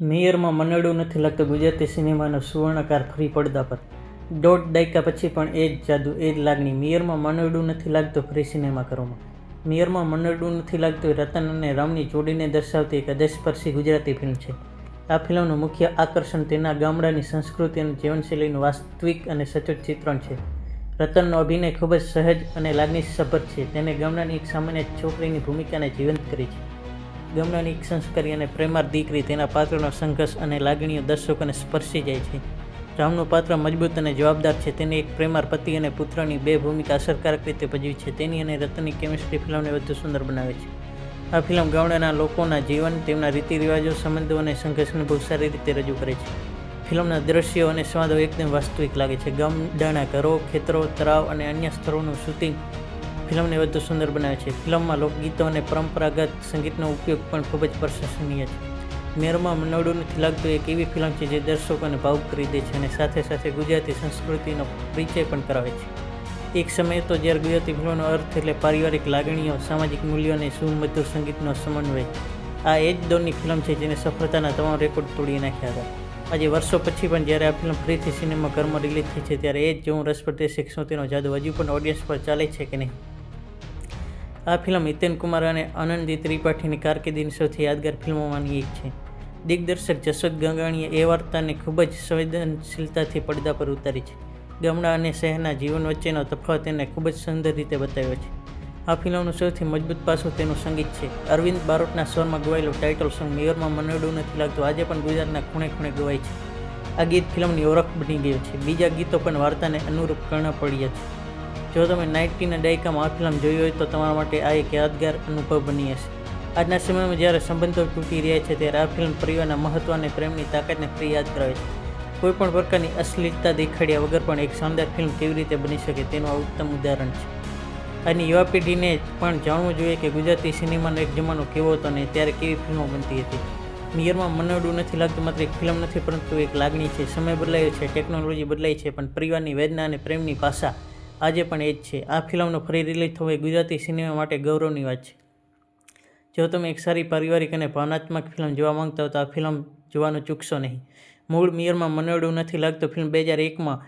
મેયરમાં મનડું નથી લાગતું. ગુજરાતી સિનેમાનો સુવર્ણકાર ફરી પડદા પર. દોઢ દાયકા પછી પણ એ જ જાદુ, એ જ લાગણી. મેયરમાં મનડું નથી લાગતું ફરી સિનેમાઘરોમાં મેયરમાં મનડું નથી લાગતું. રતન અને રામની જોડીને દર્શાવતી એક હૃદયસ્પર્શી ગુજરાતી ફિલ્મ છે. આ ફિલ્મનું મુખ્ય આકર્ષણ તેના ગામડાની સંસ્કૃતિ અને જીવનશૈલીનું વાસ્તવિક અને સચોટ ચિત્રણ છે. રતનનો અભિનય ખૂબ જ સહજ અને લાગણીસભર છે. તેને ગામડાની એક સામાન્ય છોકરીની ભૂમિકાને જીવંત કરી છે. ગામડાની એક સંસ્કારી અને પ્રેમાર દીકરી તેના પાત્રનો સંઘર્ષ અને લાગણીઓ દર્શકોને સ્પર્શી જાય છે. રામનું પાત્ર મજબૂત અને જવાબદાર છે. તેને એક પ્રેમાર પતિ અને પુત્રની બે ભૂમિકા અસરકારક રીતે ભજવી છે. તેની અને રતનની કેમિસ્ટ્રી ફિલ્મને વધુ સુંદર બનાવે છે. આ ફિલ્મ ગામડાના લોકોના જીવન, તેમના રીતિ રિવાજો સંબંધો અને સંઘર્ષને બહુ સારી રીતે રજૂ કરે છે. ફિલ્મના દ્રશ્યો અને સ્વાદો એકદમ વાસ્તવિક લાગે છે. ગામડાના ઘરો, ખેતરો, તળાવ અને અન્ય સ્થળોનું શૂટિંગ ફિલ્મને વધુ સુંદર બનાવે છે. ફિલ્મમાં લોકગીતો અને પરંપરાગત સંગીતનો ઉપયોગ પણ ખૂબ જ પ્રશંસનીય છે. મેરમાં મનોડું નથી લાગતું, એક એવી ફિલ્મ છે જે દર્શકોને ભાવુક કરી દે છે અને સાથે સાથે ગુજરાતી સંસ્કૃતિનો પરિચય પણ કરાવે છે. એક સમયે તો જ્યારે ગુજરાતી ફિલ્મનો અર્થ એટલે પારિવારિક લાગણીઓ, સામાજિક મૂલ્યો અને સુમધુર સંગીતનો સમન્વય. આ એ જ દોરની ફિલ્મ છે જેને સફળતાના તમામ રેકોર્ડ તોડી નાખ્યા હતા. આજે વર્ષો પછી પણ જ્યારે આ ફિલ્મ ફરીથી સિનેમા ઘરમાં રિલીઝ થઈ છે, ત્યારે એ જ જેવું રસપ્રદ રહેશે શું તેનો જાદુ હજુ પણ ઓડિયન્સ પર ચાલે છે કે નહીં. આ ફિલ્મ હિતેન કુમાર અને આનંદી ત્રિપાઠીની કારકિર્દીની સૌથી યાદગાર ફિલ્મોમાંની એક છે. દિગ્દર્શક જશોદ ગંગાણીએ એ વાર્તાને ખૂબ જ સંવેદનશીલતાથી પડદા પર ઉતારી છે. ગામડા અને શહેરના જીવન વચ્ચેનો તફાવત તેને ખૂબ જ સુંદર રીતે બતાવ્યો છે. આ ફિલ્મનું સૌથી મજબૂત પાસું તેનું સંગીત છે. અરવિંદ બારોટના સ્વરમાં ગવાયેલું ટાઇટલ સોંગ મેયરમાં મનડું નથી લાગતું, આજે પણ ગુજરાતના ખૂણે ખૂણે ગવાય છે. આ ગીત ફિલ્મની ઓળખ બની ગયું છે. બીજા ગીતો પણ વાર્તાને અનુરૂપ કર્ણ પડ્યા છે. જો તમે નાઇન્ટીના દાયકામાં આ ફિલ્મ જોઈ હોય તો તમારા માટે આ એક યાદગાર અનુભવ બની હશે. આજના સમયમાં જ્યારે સંબંધો તૂટી રહ્યા છે ત્યારે આ ફિલ્મ પરિવારના મહત્વ અને પ્રેમની તાકાતને ફરી યાદ કરાવે છે. કોઈપણ પ્રકારની અશ્લીલતા દેખાડ્યા વગર પણ એક શાનદાર ફિલ્મ કેવી રીતે બની શકે તેનું આ ઉત્તમ ઉદાહરણ છે. આજની યુવા પેઢીને પણ જાણવું જોઈએ કે ગુજરાતી સિનેમાનો એક જમાનો કેવો હતો અને ત્યારે કેવી ફિલ્મો બનતી હતી. મિયરમાં મનડું નથી લાગતું, માત્ર એક ફિલ્મ નથી, પરંતુ એક લાગણી છે. સમય બદલાયો છે, ટેકનોલોજી બદલાઈ છે, પણ પરિવારની વેદના અને પ્રેમની ભાષા આજે પણ એ જ છે. આ ફિલ્મનો ફરી રિલીઝ થવો એ ગુજરાતી સિનેમા માટે ગૌરવની વાત છે. જો તમે એક સારી પારિવારિક અને ભાવનાત્મક ફિલ્મ જોવા માંગતા હો તો આ ફિલ્મ જોવાનું ચૂકશો નહીં. મૂળ મિયરમાં મનોડું નથી લાગતું. ફિલ્મ બે હજાર એકમાં